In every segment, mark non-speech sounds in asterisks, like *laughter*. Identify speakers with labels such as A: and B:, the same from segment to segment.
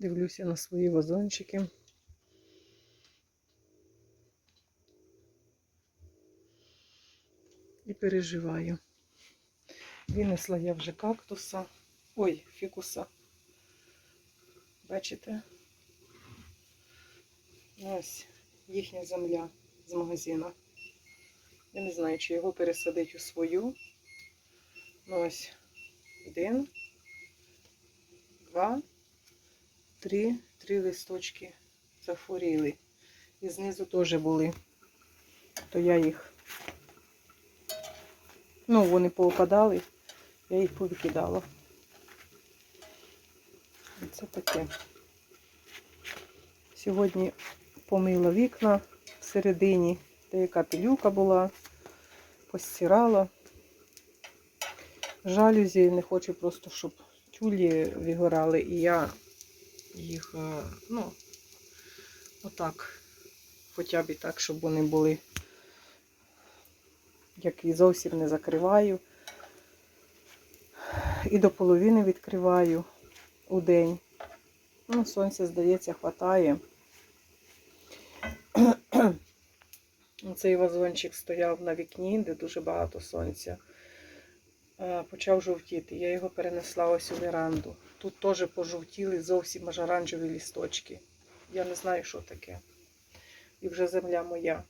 A: Дивлюся на свої вазончики. І переживаю. Винесла я вже кактуса. Ой, фікуса. Бачите? Ось їхня земля з магазину. Я не знаю, чи його пересадити у свою. Ну, ось один, два, три, три листочки захворіли. І знизу теж були. То я їх, ну, вони поопадали, я їх повикидала. Це таке. Сьогодні помила вікна всередині, деяка пилюка була, постирала. Жалюзі не хочу просто, щоб тюлі вигорали, і я їх, е, ну, отак, хоча б і так, щоб вони були, як і зовсім не закриваю. І до половини відкриваю у день. Ну, сонця, здається, хватає. Цей вазончик стояв на вікні, де дуже багато сонця. Е, Почав жовтіти. Я його перенесла ось у веранду. Тут теж пожовтіли зовсім аж оранжеві лісточки. Я не знаю, що таке. І вже земля моя.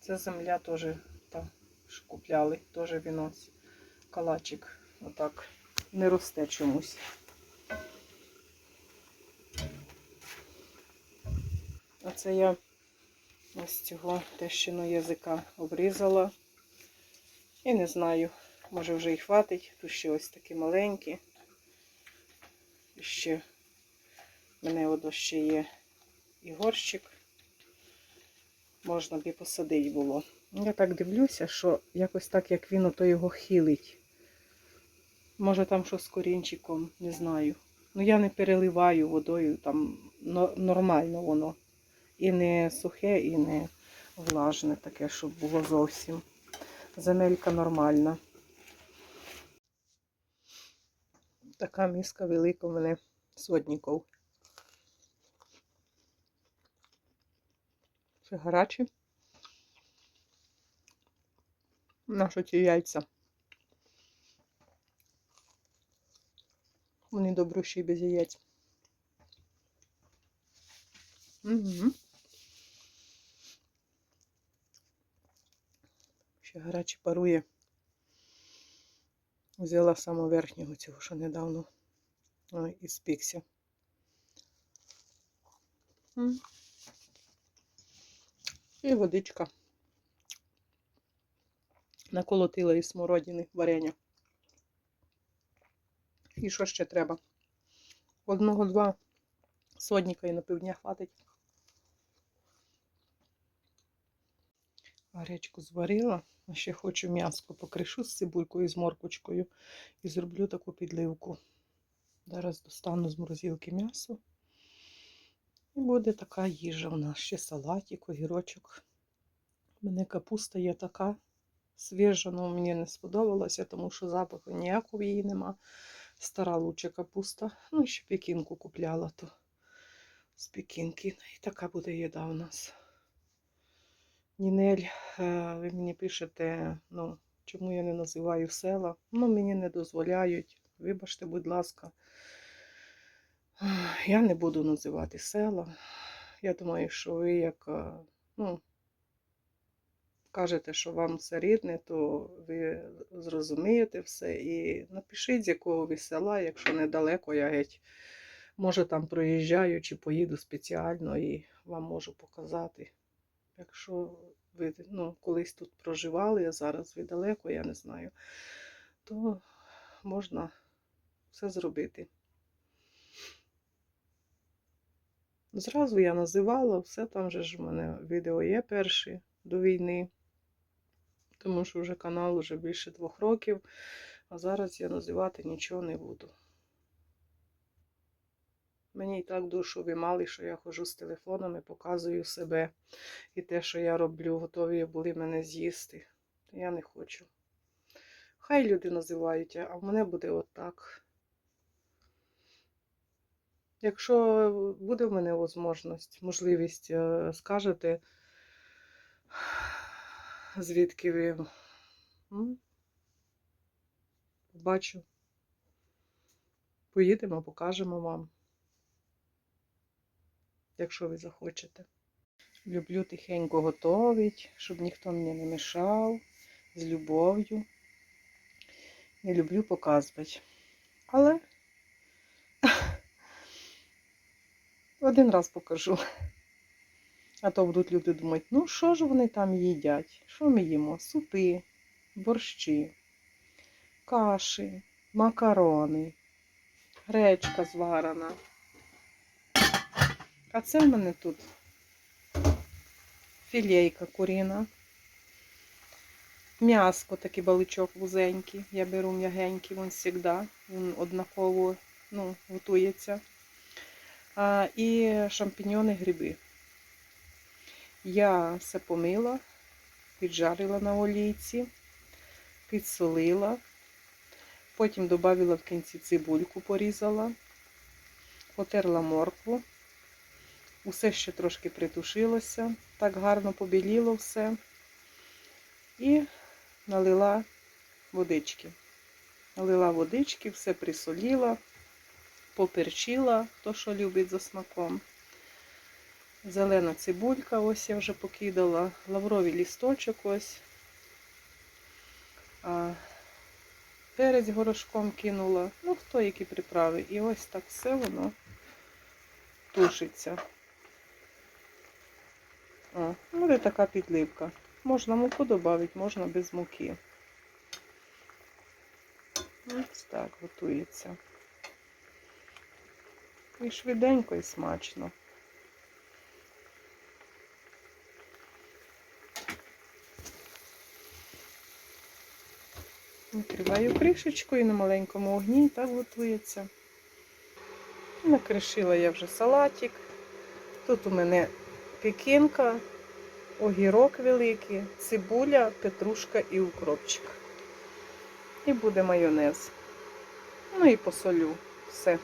A: Це земля теж там купляли, теж вінос. Калачик. Отак. Не росте чомусь. Оце я ось цього тещину язика обрізала. І не знаю, може вже і хватить. Тут ще ось такі маленькі. І ще в мене от ще є і горщик. Можна б і посадити було. Я так дивлюся, що якось так, як він ото його хилить. Може там що з корінчиком, не знаю. Ну я не переливаю водою, там нормально воно. І не сухе, і не влажне таке, щоб було зовсім. Земелька нормальна. Така миска велика в мене сотніков. Ще гарячі. Наші ті яйця. Вони добрущі без яєць. Угу. Ще гаряче парує. Взяла самого верхнього цього, що недавно і спікся. І водичка. Наколотила із смородини варення. І що ще треба? Одного-два сотніка і на півдня хватить. Гарячку зварила, а ще хочу м'яско покришу з цибулькою, з моркочкою і зроблю таку підливку. Зараз достану з морозилки м'ясо. І буде така їжа у нас. Ще салатик, огірочок. У мене капуста є така свіжа, але мені не сподобалося, тому що запаху ніякого її нема. Стара луча капуста. Ну, і ще пекінку купляла, то з пекінки. І така буде їда у нас. Нінель, е, ви мені пишете, ну, чому я не називаю села. Ну, мені не дозволяють. Вибачте, будь ласка. Я не буду називати села. Я думаю, що ви як, е, ну, кажете, що вам все рідне, то ви зрозумієте все. І напишіть, з якого ви села, якщо недалеко, я геть, може там проїжджаю чи поїду спеціально і вам можу показати. Якщо ви ну, колись тут проживали, а зараз ви далеко, я не знаю, то можна все зробити. Зразу я називала, все там же ж в мене відео є перші до війни, тому що вже канал вже більше двох років, а зараз я називати нічого не буду. Мені і так душу вимали, що я ходжу з телефоном і показую себе. І те, що я роблю, готові були мене з'їсти. Я не хочу. Хай люди називають, а в мене буде отак. Якщо буде в мене можливість, можливість е, скажете, звідки ви побачу. Поїдемо, покажемо вам, якщо ви захочете. Люблю тихенько готовить, щоб ніхто мені не мішав, з любов'ю. Не люблю показувати. Але *laughs* один раз покажу. А то будуть люди думати, ну що ж вони там їдять? Що ми їмо? Супи, борщі, каші, макарони, гречка зварена. А це в мене тут філейка куріна. М'яско, такий баличок вузенький. Я беру м'ягенький, він завжди, він однаково ну, готується. А, і шампіньони гриби. Я все помила, піджарила на олійці, підсолила, потім додала в кінці цибульку, порізала, потерла моркву. Усе ще трошки притушилося, так гарно побіліло все. І налила водички. Налила водички, все присоліла, поперчила, хто що любить за смаком. Зелена цибулька, ось я вже покидала, лавровий лісточок ось. Перець горошком кинула. Ну, хто які приправи. І ось так все воно тушиться. О, буде така підливка. Можна муку додати, можна без муки. Ось так готується. І швиденько і смачно. Накриваю кришечкою на маленькому огні так готується. Накришила я вже салатик. Тут у мене пекінка, огірок великий, цибуля, петрушка і укропчик. І буде майонез. Ну і посолю. Все.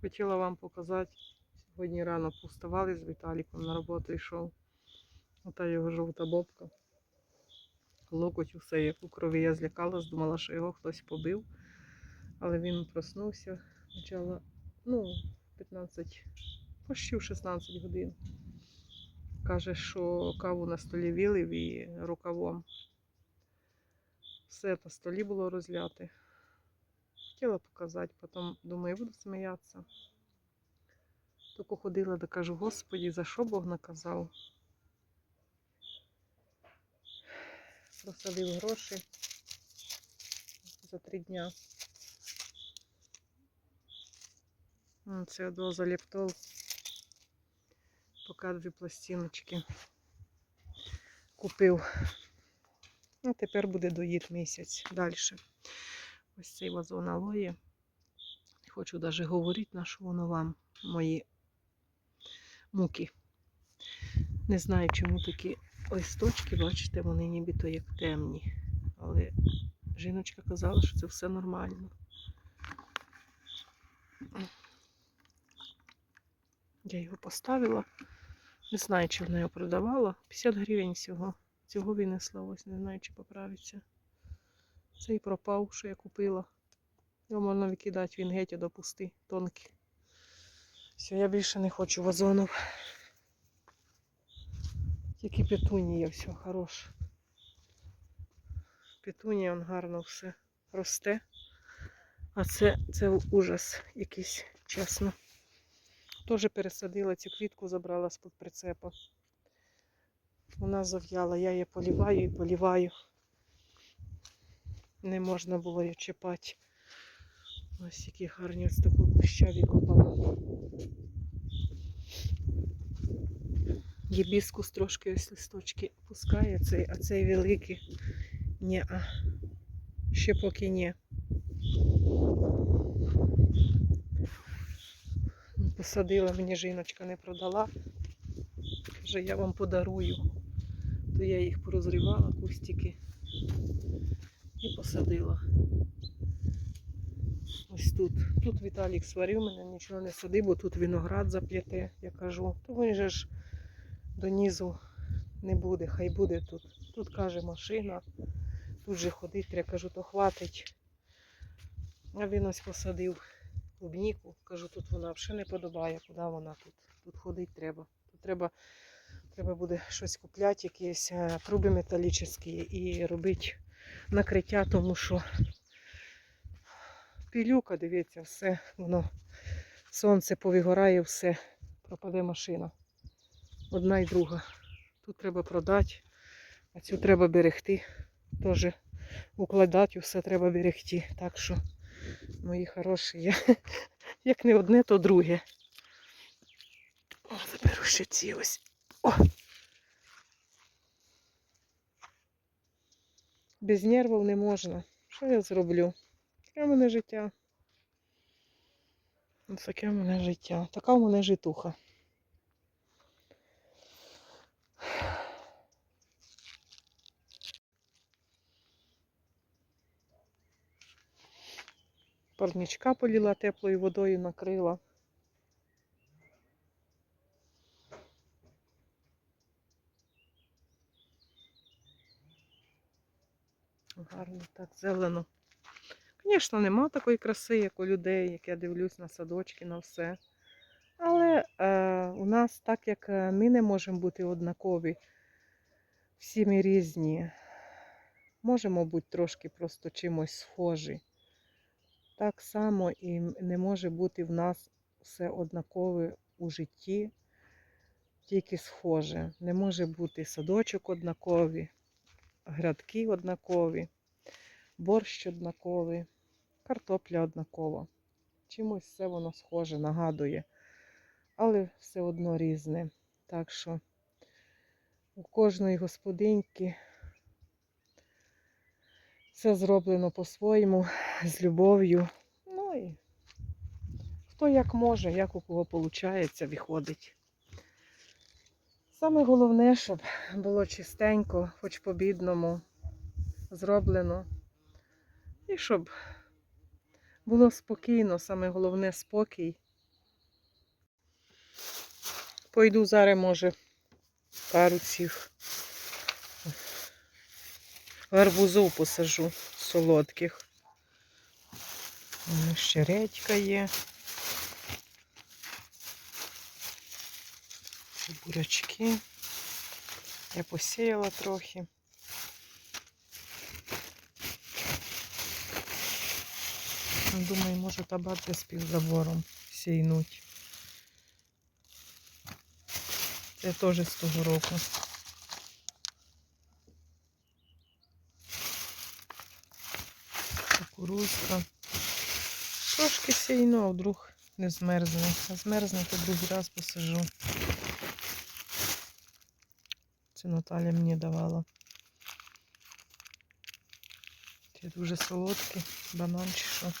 A: Хотіла вам показати. Сьогодні рано повставали з Віталіком на роботу йшов. Ота його жовта бобка. Локоть усе як у крові. Я злякалась, думала, що його хтось побив. Але він проснувся. Почала, ну, 15, почти в 16 годин. Каже, що каву на столі вилив і рукавом. Все на столі було розляте. Хотіла показати, потім думаю, буду сміятися. Тільки ходила, да кажу, Господі, за що Бог наказав? Просадив гроші за три дня. Це доза лептол. Поки дві пластиночки купив. Ну, тепер буде доїд місяць далі. Ось цей вазон алої. Хочу навіть говорити, на що воно вам, мої муки. Не знаю, чому такі листочки, бачите, вони нібито як темні. Але жіночка казала, що це все нормально. Я його поставила. Не знаю, чи вона його продавала. 50 гривень всього. Цього винесла ось, не знаю, чи поправиться. Цей пропав, що я купила. Його можна викидати, він геть допусти, тонкий. Все, я більше не хочу вазонів. Тільки петунія, все хороше. Петунія, он гарно все росте. А це, це ужас якийсь, чесно. Теж пересадила цю квітку, забрала з-під прицепа. Вона зав'яла, я її поліваю і поліваю. Не можна було її чіпати. Ось які гарні ось таку куща викопала. Гібіскус трошки ось листочки пускає, цей, а цей великий. Ні, а ще поки ні. Посадила, мені жіночка не продала. Каже, я вам подарую. то я їх порозрівала, кустики і посадила. Ось тут. Тут Віталік сварив мене, нічого не сади, бо тут виноград заплете, я кажу. То він же ж до низу не буде, хай буде тут. Тут каже машина, тут же ходить, я кажу, то хватить. А він ось посадив клубніку. Кажу, тут вона взагалі не подобає, куди вона тут. Тут ходити треба. Тут треба, треба буде щось купляти, якісь е, труби металічні і робити накриття, тому що пілюка, дивіться, все, воно сонце повигорає, все, пропаде машина. Одна і друга. Тут треба продати, а цю треба берегти. Теж укладати, все треба берегти. Так що, мої хороші, я, *laughs* як не одне, то друге. О, заберу ще ці ось. О! Без нервів не можна. Що я зроблю? Таке в мене життя. Ось таке в мене життя. Така в мене житуха. Парничка поліла теплою водою накрила. Гарно так зелено. Звісно, нема такої краси, як у людей, як я дивлюсь на садочки, на все. Але е, у нас, так як е, ми не можемо бути однакові, всі ми різні, можемо бути трошки просто чимось схожі. Так само і не може бути в нас все однакове у житті, тільки схоже. Не може бути садочок однаковий, грядки однакові, борщ однаковий, картопля однакова. Чимось все воно схоже, нагадує, але все одно різне. Так що у кожної господиньки все зроблено по-своєму, з любов'ю. Ну і хто як може, як у кого виходить, виходить. Саме головне, щоб було чистенько, хоч по-бідному, зроблено. І щоб було спокійно, саме головне спокій. Пойду зараз, може, пару цих гарбузов посажу солодких. Ще редька є. Бурячки. Я посіяла трохи. Думаю, може табак з півзабором сійнуть. Це теж з того року. Кукурузка. Трошки сійно, а вдруг не змерзне. А змерзне, то другий раз посажу. Це Наталя мені давала. Це дуже солодкий банан чи що.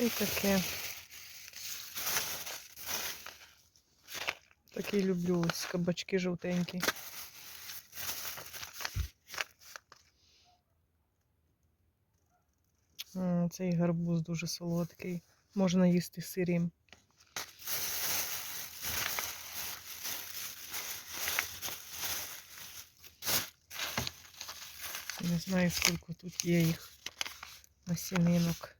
A: Й таке. Такі люблю ось кабачки жовтенькі. Цей гарбуз дуже солодкий. Можна їсти сирім. Не знаю, скільки тут є їх насінинок.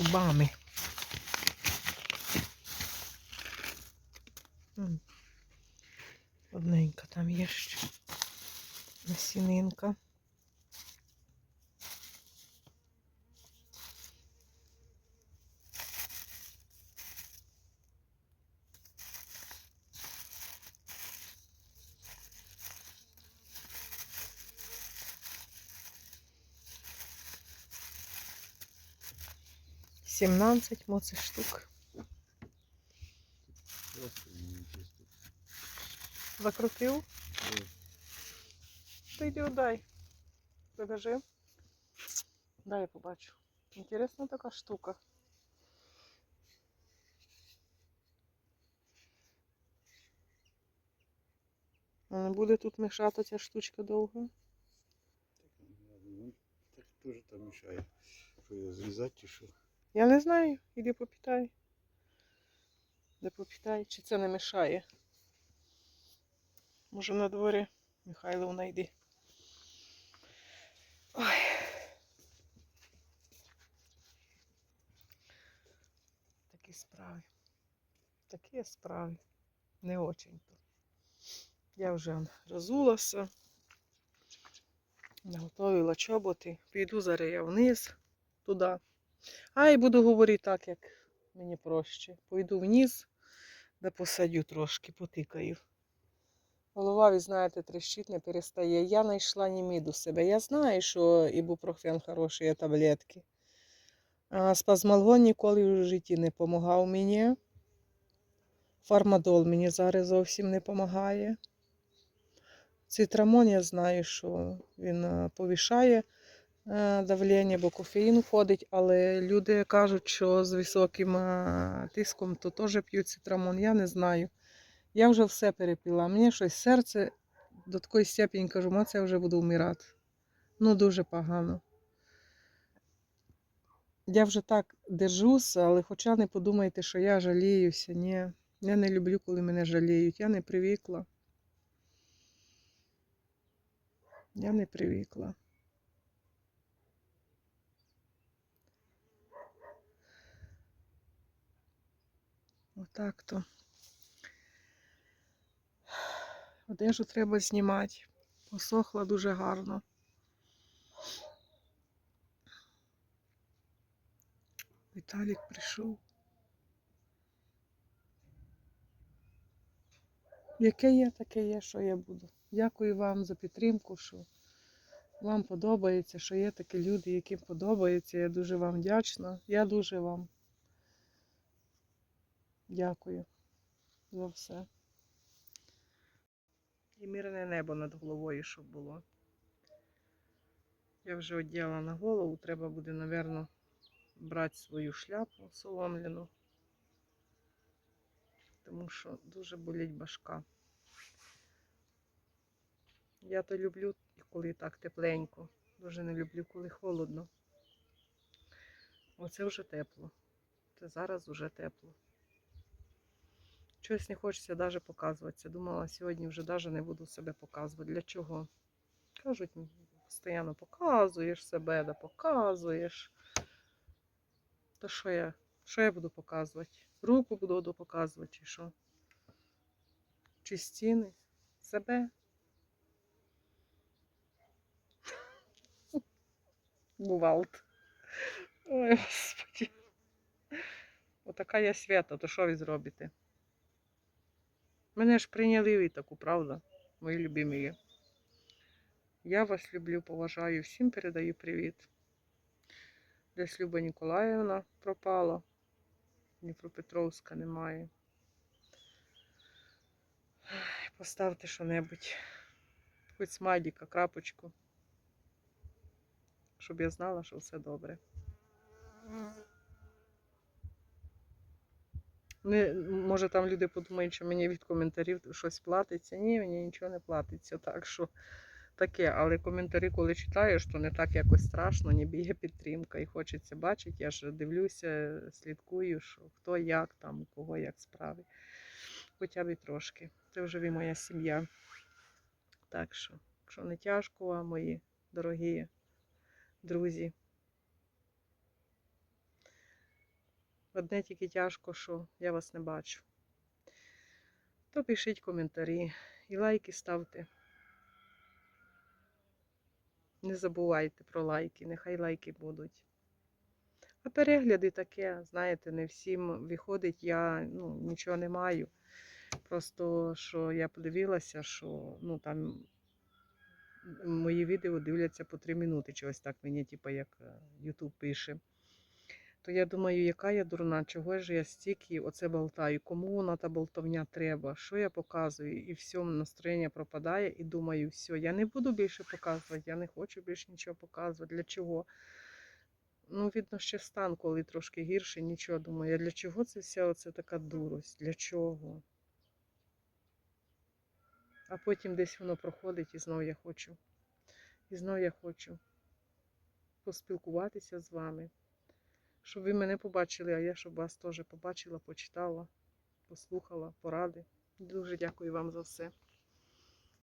A: ubang kami 17 моцих штук.
B: Закрутил?
A: Ти йди дай. Покажи. Дай я побачу. Інтересна така штука. Не буде тут мішати ця штучка довго.
B: Так теж там мішає. Що я зрізати чи що?
A: Я не знаю. Іди попітай. Де попітай, чи це не мішає. Може на дворі Михайловна йди. Ой. Такі справи. Такі справи. Не очень-то. Я вже розулася. Наготовила чоботи. Піду зараз я вниз туди. А і буду говорити так, як мені проще. Пойду вниз, де посадю трошки, потикаю. Голова, ви знаєте, трещить, не перестає. Я знайшла німі до себе. Я знаю, що ібупрофен хороші таблетки. А спазмалгон ніколи в житті не допомагав мені. Фармадол мені зараз зовсім не допомагає. Цитрамон я знаю, що він повишає е, давлення, бо кофеїн входить, але люди кажуть, що з високим е, тиском то теж п'ють цитрамон. Я не знаю. Я вже все перепила. Мені щось серце до такої степені кажу, ма це вже буду вмирати. Ну, дуже погано. Я вже так держуся, але хоча не подумайте, що я жаліюся. Ні, я не люблю, коли мене жаліють. Я не привикла. Я не привикла. Отак то. Одежу треба знімати. Посохла дуже гарно. Віталік прийшов. Яке є, таке є, що я буду. Дякую вам за підтримку, що вам подобається, що є такі люди, яким подобається. Я дуже вам вдячна. Я дуже вам дякую за все. І мирне небо над головою, щоб було. Я вже одягла на голову, треба буде, напевно, брати свою шляпу соломляну, тому що дуже болить башка. Я то люблю, коли так тепленько. Дуже не люблю, коли холодно. Оце вже тепло. Це зараз вже тепло. Щось не хочеться навіть показуватися. Думала, сьогодні вже навіть не буду себе показувати. Для чого? Кажуть, постійно показуєш себе, да показуєш. То що я? Що я буду показувати? Руку буду показувати, чи що? Чи стіни? Себе? Бувалт. Ой, господи. Отака я свята, то що ви зробите? Мене ж прийняли ви таку, правда, мої любимі. Я вас люблю, поважаю, всім передаю привіт. Десь Люба Ніколаївна пропала. Дніпропетровська немає. Поставте що-небудь. Хоч смайліка, крапочку. Щоб я знала, що все добре. Не, може там люди подумають, що мені від коментарів щось платиться. Ні, мені нічого не платиться. Так що таке. Але коментарі, коли читаєш, то не так якось страшно, ніби є підтримка. І хочеться бачити. Я ж дивлюся, слідкую, що хто як там, у кого як справи. Хоча б і трошки. Це вже ви моя сім'я. Так що, якщо не тяжко вам, мої дорогі друзі. Одне тільки тяжко, що я вас не бачу. То пишіть коментарі і лайки ставте. Не забувайте про лайки, нехай лайки будуть. А перегляди таке, знаєте, не всім виходить, я ну, нічого не маю. Просто що я подивилася, що ну, там мої відео дивляться по 3 минути, чогось так мені, типу, як YouTube пише. То я думаю, яка я дурна, чого ж я стільки оце болтаю, кому вона та болтовня треба, що я показую, і все, настроєння пропадає, і думаю, все, я не буду більше показувати, я не хочу більше нічого показувати. Для чого? Ну, видно, ще стан, коли трошки гірше, нічого думаю. Для чого це вся оце така дурость? Для чого? А потім десь воно проходить і знову я хочу. І знову я хочу поспілкуватися з вами щоб ви мене побачили, а я щоб вас теж побачила, почитала, послухала, поради. Дуже дякую вам за все.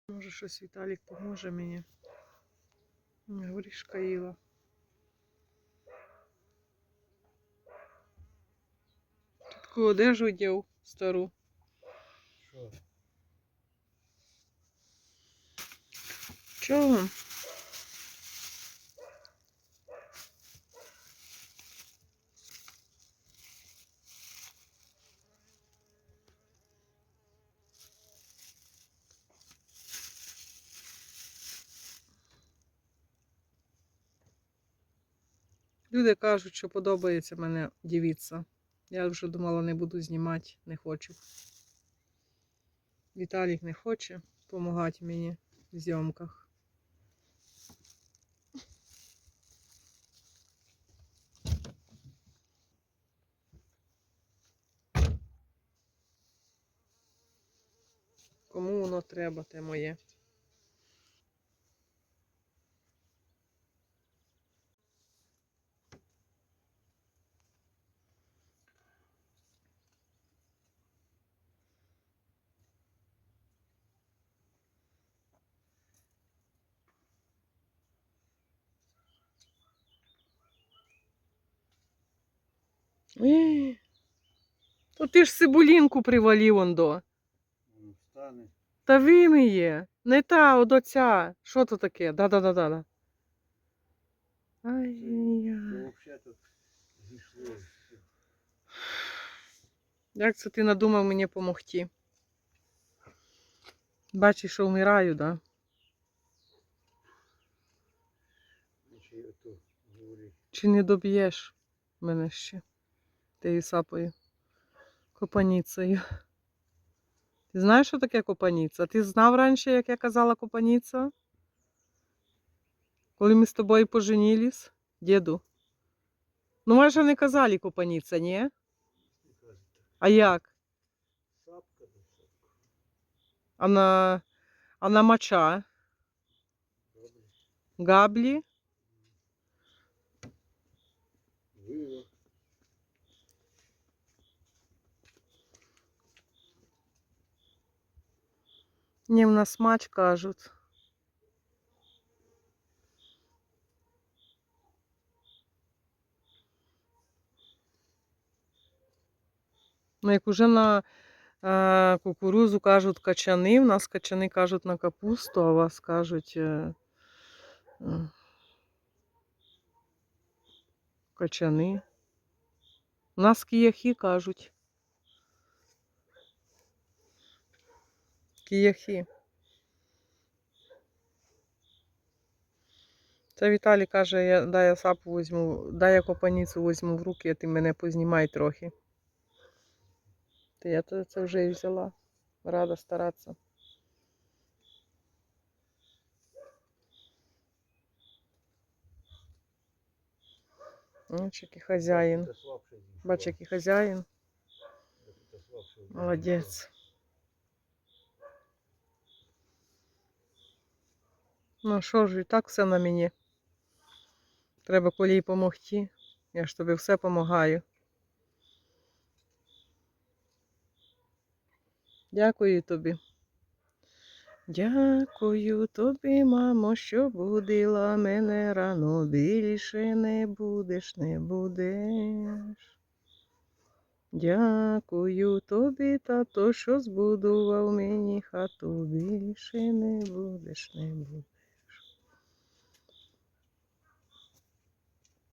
A: Може, щось Віталік поможе мені. Горішка їла. Тут таку одежу дів стару.
B: Що?
A: Чого? Люди кажуть, що подобається мене дівіться. Я вже думала, не буду знімати, не хочу. Віталік не хоче допомагати мені в зйомках. Кому воно треба, те моє. *gasps* То ти ж цибулінку привалів ондо.
B: Встане.
A: Та вимиє. Не та, от оця. Що то таке? Да-да-да-да.
B: Тут зійшло.
A: Як це ти надумав мені допомогти? Бачиш, що вмираю, да?
B: Говорить.
A: Чи не доб'єш мене ще тією сапою? Копаніцею. Ти знаєш, що таке копаніця? Ти знав раніше, як я казала копаніця? Коли ми з тобою поженілись, діду? Ну, майже не казали копаніця, ні?
B: Не.
A: А як?
B: Сапка.
A: А на, а на моча? Габлі? Ні, в нас мач кажуть. Ну, як уже на е, кукурузу кажуть качани, в нас качани кажуть на капусту, а вас кажуть е, е, качани. У нас кияхи кажуть. Кияхи. Це Віталій каже, я, дай я сапу візьму, дай я копаніцю візьму в руки, а ти мене познімай трохи. Та я це вже і взяла. Рада старатися. Бач, який хазяїн. Бач, який хазяїн. Молодець. Ну що ж, і так все на мені. Треба колій помогти. Я ж тобі все допомагаю. Дякую тобі. Дякую тобі, мамо, що будила мене рано. Більше не будеш, не будеш. Дякую тобі, тато, що збудував мені хату. Більше не будеш, не будеш.